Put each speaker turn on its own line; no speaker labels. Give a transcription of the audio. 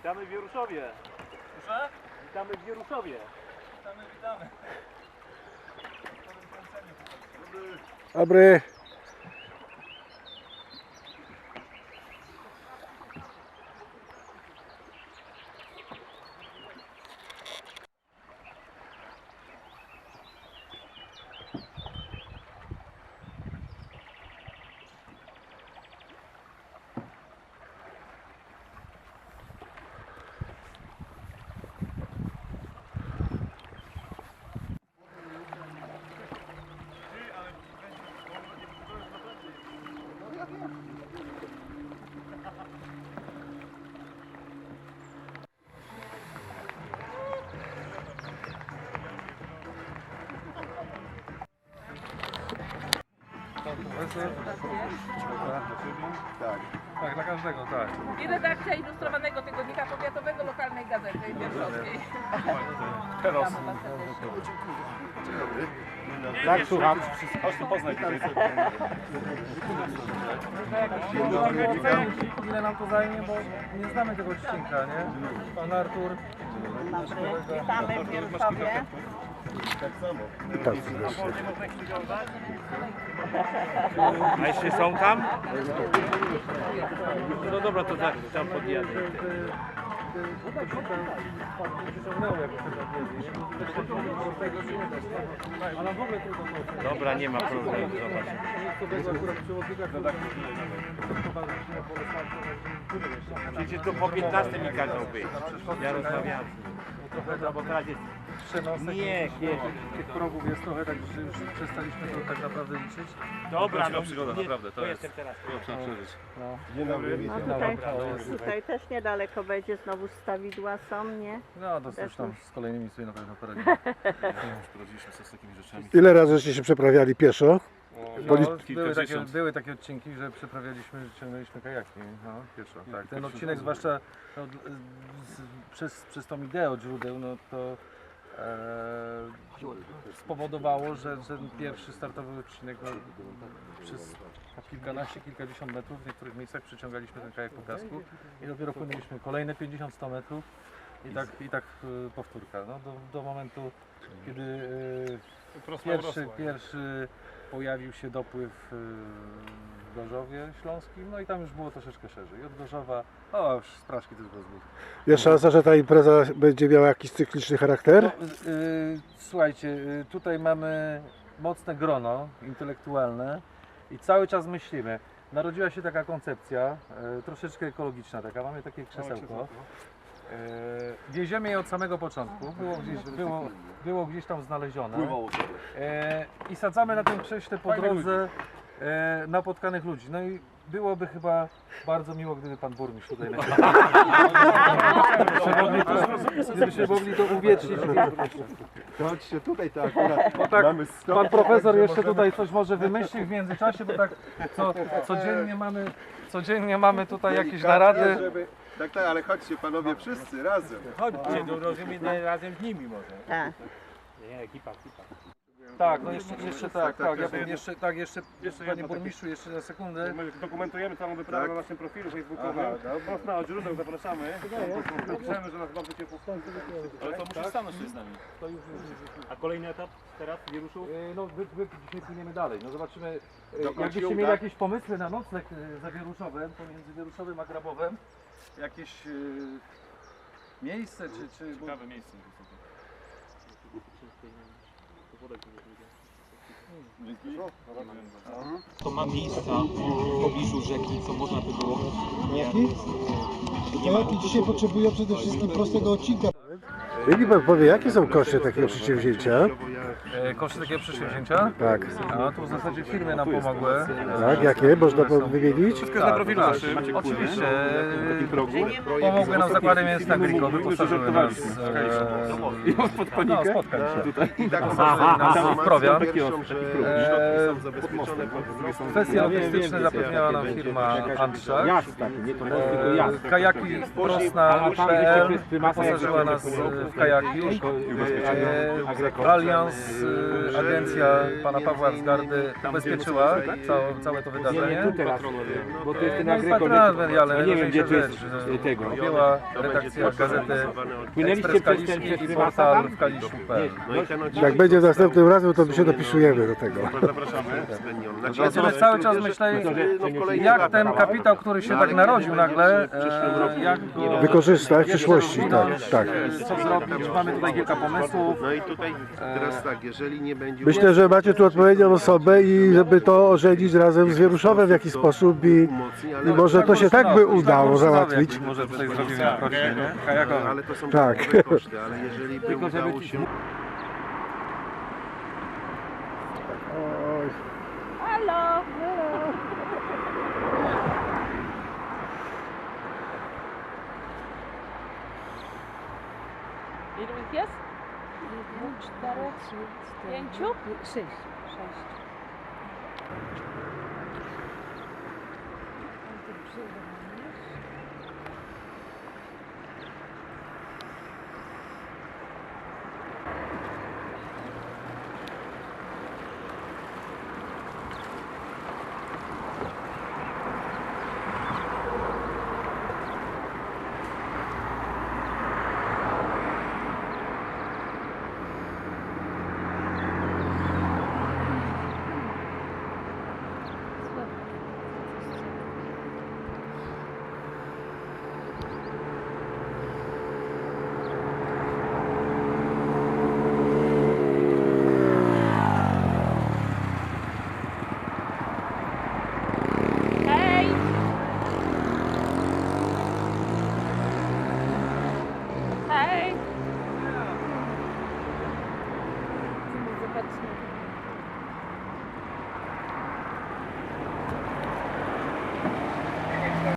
Witamy w Wieruszowie.
Proszę?
Witamy w Wieruszowie.
Witamy, witamy.
Dobry.
Tak. Tak, dla każdego, tak.
I redakcja ilustrowanego tygodnika powiatowego lokalnej gazety wierszowskiej.
Teraz.
Tak, słucham. Chodź tu poznaj
Ile nam to zajmie, bo nie znamy tego odcinka, nie? Pan Artur.
Witamy w Wieruszowie.
Witam serdecznie.
A jeszcze są tam? No dobra, to tak, tam podjadę. Dobra, nie ma problemu, zobacz. Przecież to po 15 mi każą być. Ja rozmawiam. No bo teraz jest...
przenosek
Nie, nie.
tych progów jest trochę tak, że już przestaliśmy to tak naprawdę liczyć.
Dobra, no
przygoda,
nie,
naprawdę, to jest-
jestem teraz.
No tutaj, tutaj też niedaleko będzie, znowu stawidła są, nie?
No to już tam z kolejnymi sobie na pewno poradzimy.
Poradziliśmy sobie z takimi rzeczami.
Ile razy żeście się przeprawiali pieszo?
No, były, takie,
Kilkadziesiąt.
były takie odcinki, że przeprawialiśmy, ciągnęliśmy kajaki, no pieszo. Tak. Ten odcinek zwłaszcza no, d- z, przez, przez tą ideę od źródeł, no to e, spowodowało, że, że ten pierwszy startowy odcinek no, przez kilkanaście, kilkadziesiąt metrów w niektórych miejscach przyciągaliśmy ten kajak po piasku i dopiero płynęliśmy kolejne 50-100 metrów i tak, i tak e, powtórka, no, do, do momentu, kiedy e, Pierwszy, pierwszy pojawił się dopływ y, w Gorzowie Śląskim, no i tam już było troszeczkę szerzej. Od Gorzowa, o już z Praszki też było zbyt.
Jest szansa, że ta impreza będzie miała jakiś cykliczny charakter?
No, y, y, słuchajcie, tutaj mamy mocne grono intelektualne i cały czas myślimy. Narodziła się taka koncepcja, y, troszeczkę ekologiczna taka, mamy takie krzesełko. Y, Wieziemy je od samego początku, było gdzieś, było, było gdzieś tam znalezione. E, I sadzamy na tym krześle po drodze e, napotkanych ludzi. No i byłoby chyba bardzo miło, gdyby pan burmistrz tutaj Żebyśmy Gdybyśmy mogli to uwiecznić.
Chodźcie tutaj, tak akurat
Bo tak,
mamy stop.
pan profesor jeszcze tutaj coś może wymyśli w międzyczasie, bo tak co, codziennie mamy codziennie mamy tutaj jakieś narady.
Żeby... Tak, tak, ale chodźcie panowie wszyscy razem.
Chodźcie, no rozumiemy razem z nimi może.
Tak.
Nie, ekipa, ekipa.
Tak, no jeszcze, jeszcze tak,
tak,
tak, ja
jeszcze
bym jeszcze, tak, jeszcze,
Jeszcze
panie
jedno takie-
burmistrzu, jeszcze na sekundę.
My dokumentujemy całą wyprawę
Tak.
na naszym profilu facebookowym.
Aha, dobra.
Mocno od źródeł zapraszamy. Piszemy, że nas bardzo ciepło.
Ale to musi stanąć z nami. A kolejny etap teraz w Wieruszu?
E, No, wy, wy dzisiaj płyniemy dalej. No zobaczymy, e,
Dokąd
jakbyście
się
mieli jakieś pomysły na nocleg e, za Wieruszowem, pomiędzy Wieruszowem a Grabowem, jakieś e, miejsce, czy... czy bo,
Ciekawe miejsce.
To ma miejsca w pobliżu rzeki, co można by było.
Kajaki dzisiaj potrzebują przede wszystkim prostego odcinka.
Niech mi pan powie, jakie są koszty takiego przedsięwzięcia?
E, koszty takiego przedsięwzięcia?
Tak,
A tu w zasadzie firmy nam pomogły.
tak, jakie? Można pan wymienić?
Wszystko jest na profilu naszym. Oczywiście. e, Pomogły nam zakłady mięsne Agriko, wyposażyły nas e, no, spotkań się.
I tak
Aha,
nas
aha. prowiant.
pierwszą, że
Eee,
są zabezpieczone.
Kwestie logistyczne zapewniała nam firma Antrzak. E, Kajaki Prosna.pl wyposażyła nas w kajaki. E, Allianz y, agencja pana Pawła Wzgardy ubezpieczyła całe, całe to wydarzenie.
tu teraz, bo to jest ten
No i
agrykol. Ja nie wiem gdzie tu jest y, tego.
Objęła redakcja gazety
Płynęliście
Ekspres
przez ten
Kaliszki i portal w kaliszu.pl.
No i ten odcinek
Jak będzie następnym razem, to my się dopisujemy do tego.
zapraszamy względniony. Znaczy,
Ja sobie cały czas myślę,
no,
jak ten kapitał, który się tak narodził nagle, e, jak go
Wykorzystać w przyszłości, tak, tak.
co zrobić. Mamy tutaj kilka pomysłów.
No i tutaj teraz tak, jeżeli nie będzie...
Myślę, że macie tu odpowiednią osobę i żeby to ożenić razem z Wieruszowem w jakiś sposób i,
umocni,
i
ale,
może to się tak by udało załatwić.
Jak Może tutaj zrobimy nie?
Ale to są
Tak.
dodatkowe koszty, ale jeżeli by udało się...
4, 5, zes, zes.